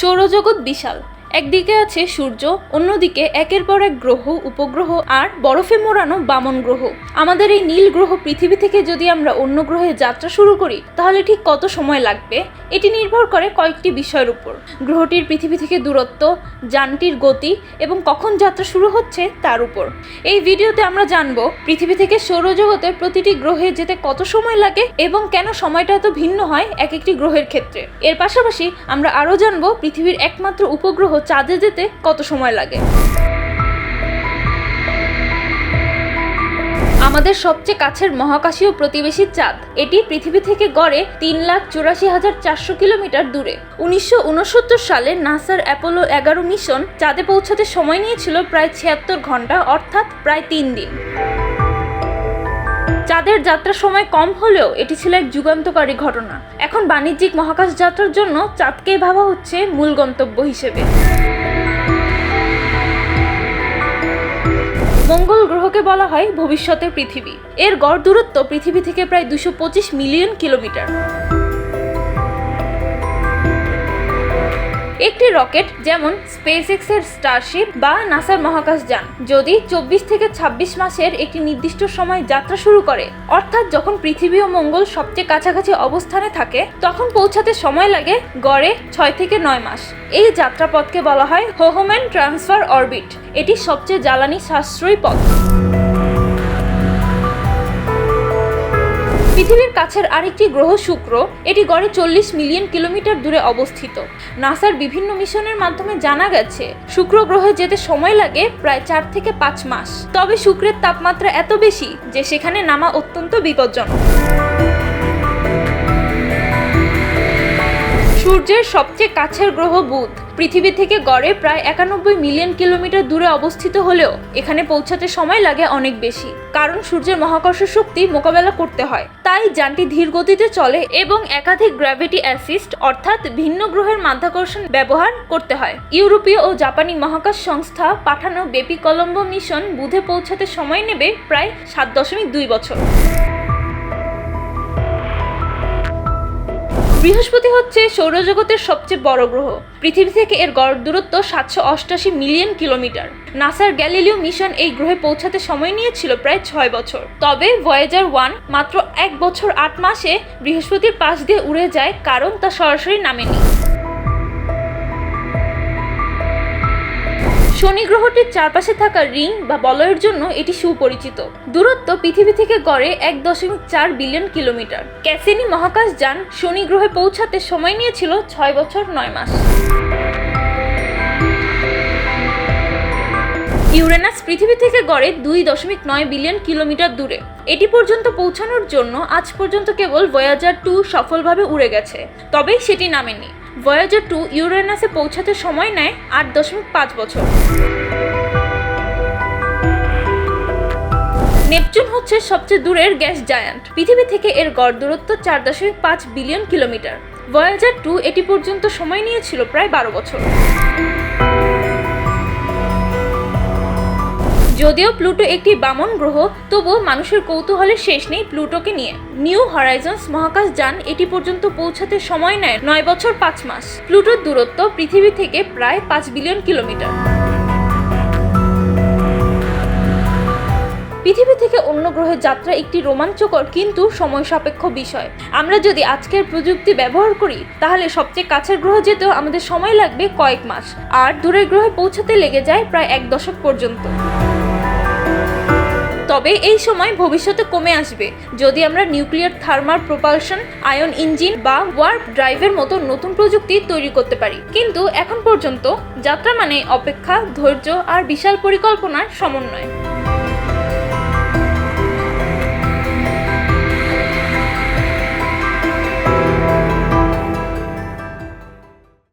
সৌরজগৎ বিশাল। একদিকে আছে সূর্য, অন্যদিকে একের পর এক গ্রহ, উপগ্রহ আর বরফে মোড়ানো বামন গ্রহ। আমাদের এই নীল গ্রহ পৃথিবী থেকে যদি আমরা অন্য গ্রহে যাত্রা শুরু করি, তাহলে ঠিক কত সময় লাগবে? এটি নির্ভর করে কয়েকটি বিষয়ের উপর। গ্রহটির পৃথিবী থেকে দূরত্ব, যানটির গতি এবং কখন যাত্রা শুরু হচ্ছে তার উপর। এই ভিডিওতে আমরা জানব পৃথিবী থেকে সৌরজগতের প্রতিটি গ্রহে যেতে কত সময় লাগে এবং কেন সময়টা এত ভিন্ন হয় এক একটি গ্রহের ক্ষেত্রে। এর পাশাপাশি আমরা আরও জানব পৃথিবীর একমাত্র উপগ্রহ চাঁদে যেতে কত সময় লাগে? আমাদের সবচেয়ে কাছের মহাকাশীয় প্রতিবেশী চাঁদ, এটি পৃথিবী থেকে গড়ে তিন লাখ চুরাশি হাজার চারশো কিলোমিটার দূরে। উনিশশো উনসত্তর সালে নাসার অ্যাপোলো এগারো মিশন চাঁদে পৌঁছাতে সময় নিয়েছিল প্রায় ছিয়াত্তর ঘণ্টা, অর্থাৎ প্রায় তিন দিন। চাঁদের যাত্রার সময় কম হলেও এটি ছিল এক যুগান্তকারী ঘটনা। এখন বাণিজ্যিক মহাকাশ যাত্রার জন্য চাঁদকে ভাবা হচ্ছে মূল গন্তব্য হিসেবে। মঙ্গল গ্রহকে বলা হয় ভবিষ্যতের পৃথিবী। এর গড় দূরত্ব পৃথিবী থেকে প্রায় দুশো মিলিয়ন কিলোমিটার। একটি রকেট যেমন স্পেস এক্সের স্টারশিপ বা নাসার মহাকাশ যান, যদি চব্বিশ থেকে ২৬ মাসের একটি নির্দিষ্ট সময় যাত্রা শুরু করে। অর্থাৎ যখন পৃথিবী ও মঙ্গল সবচেয়ে কাছাকাছি অবস্থানে থাকে, তখন পৌঁছাতে সময় লাগে গড়ে ছয় থেকে নয় মাস। এই যাত্রাপথকে বলা হয় হোহোম্যান ট্রান্সফার অরবিট। এটি সবচেয়ে জ্বালানি সাশ্রয়ী পথ। পৃথিবীর কাছের আরেকটি গ্রহ শুক্র, এটি গড়ে চল্লিশ মিলিয়ন কিলোমিটার দূরে অবস্থিত। নাসার বিভিন্ন মিশনের মাধ্যমে জানা গেছে, শুক্র গ্রহে যেতে সময় লাগে প্রায় চার থেকে পাঁচ মাস। তবে শুক্রের তাপমাত্রা এত বেশি যে সেখানে নামা অত্যন্ত বিপজ্জনক। সূর্যের সবচেয়ে কাছের গ্রহ বুধ। পৃথিবী থেকে গড়ে প্রায় একানব্বই মিলিয়ন কিলোমিটার দূরে অবস্থিত হলেও এখানে পৌঁছাতে সময় লাগে অনেক বেশি, কারণ সূর্যের মহাকর্ষ শক্তি মোকাবেলা করতে হয়। তাই যানটি ধীর গতিতে চলে এবং একাধিক গ্র্যাভিটি অ্যাসিস্ট অর্থাৎ ভিন্ন গ্রহের মাধ্যাকর্ষণ ব্যবহার করতে হয়। ইউরোপীয় ও জাপানি মহাকাশ সংস্থা পাঠানো বেপি কলম্বো মিশন বুধে পৌঁছাতে সময় নেবে প্রায় সাত দশমিক দুই বছর। বৃহস্পতি হচ্ছে সৌরজগতের সবচেয়ে বড় গ্রহ। পৃথিবী থেকে এর গড় দূরত্ব সাতশো অষ্টাশি মিলিয়ন কিলোমিটার। নাসার গ্যালিলিও মিশন এই গ্রহে পৌঁছাতে সময় নিয়েছিল প্রায় ছয় বছর। তবে ভয়েজার ওয়ান মাত্র এক বছর আট মাসে বৃহস্পতির পাশ দিয়ে উড়ে যায়, কারণ তা সরাসরি নামেনি। শনি গ্রহটির চারপাশে থাকা রিং বা বলয়ের জন্য এটি সুপরিচিত। দূরত্ব পৃথিবী থেকে গড়ে এক দশমিক চার বিলিয়ন কিলোমিটার। ক্যাসিনি মহাকাশ যান শনি গ্রহে পৌঁছাতে সময় নিয়েছিল ছয় বছর নয় মাস। ইউরেনাস পৃথিবী থেকে গড়ে দুই দশমিক নয় বিলিয়ন কিলোমিটার দূরে। এটি পর্যন্ত পৌঁছানোর জন্য আজ পর্যন্ত কেবল ভয়াজার টু সফলভাবে উড়ে গেছে, তবে সেটি নামেনি। ভয়াজার টু ইউরেনাসে পৌঁছাতে সময় নেয় আট দশমিক পাঁচ বছর। নেপচুন হচ্ছে সবচেয়ে দূরের গ্যাস জায়ান্ট। পৃথিবী থেকে এর গড় দূরত্ব চার দশমিক পাঁচ বিলিয়ন কিলোমিটার। ভয়েজার টু এটি পর্যন্ত সময় নিয়েছিল প্রায় বারো বছর। যদিও প্লুটো একটি বামন গ্রহ, তবুও মানুষের কৌতূহলের শেষ নেই প্লুটোকে নিয়ে। নিউ হরাইজন্স মহাকাশ যান এটি পর্যন্ত পৌঁছাতে সময় নেয় নয় বছর পাঁচ মাস। প্লুটোর দূরত্ব পৃথিবী থেকে প্রায় পাঁচ বিলিয়ন কিলোমিটার। পৃথিবী থেকে অন্য গ্রহে যাত্রা একটি রোমাঞ্চকর কিন্তু সময় সাপেক্ষ বিষয়। আমরা যদি আজকের প্রযুক্তি ব্যবহার করি, তাহলে সবচেয়ে কাছের গ্রহ যেতেও আমাদের সময় লাগবে কয়েক মাস। আর দূরের গ্রহে পৌঁছাতে লেগে যায় প্রায় এক দশক পর্যন্ত। তবে এই সময় ভবিষ্যতে কমে আসবে। যদি আমরা nuclear thermal propulsion, ion engine বা ওয়ার্প ড্রাইভের মতো নতুন প্রযুক্তি তৈরি করতে পারি। কিন্তু এখন পর্যন্ত যাত্রা মানে অপেক্ষা, ধৈর্য আর বিশাল পরিকল্পনার সমন্বয়।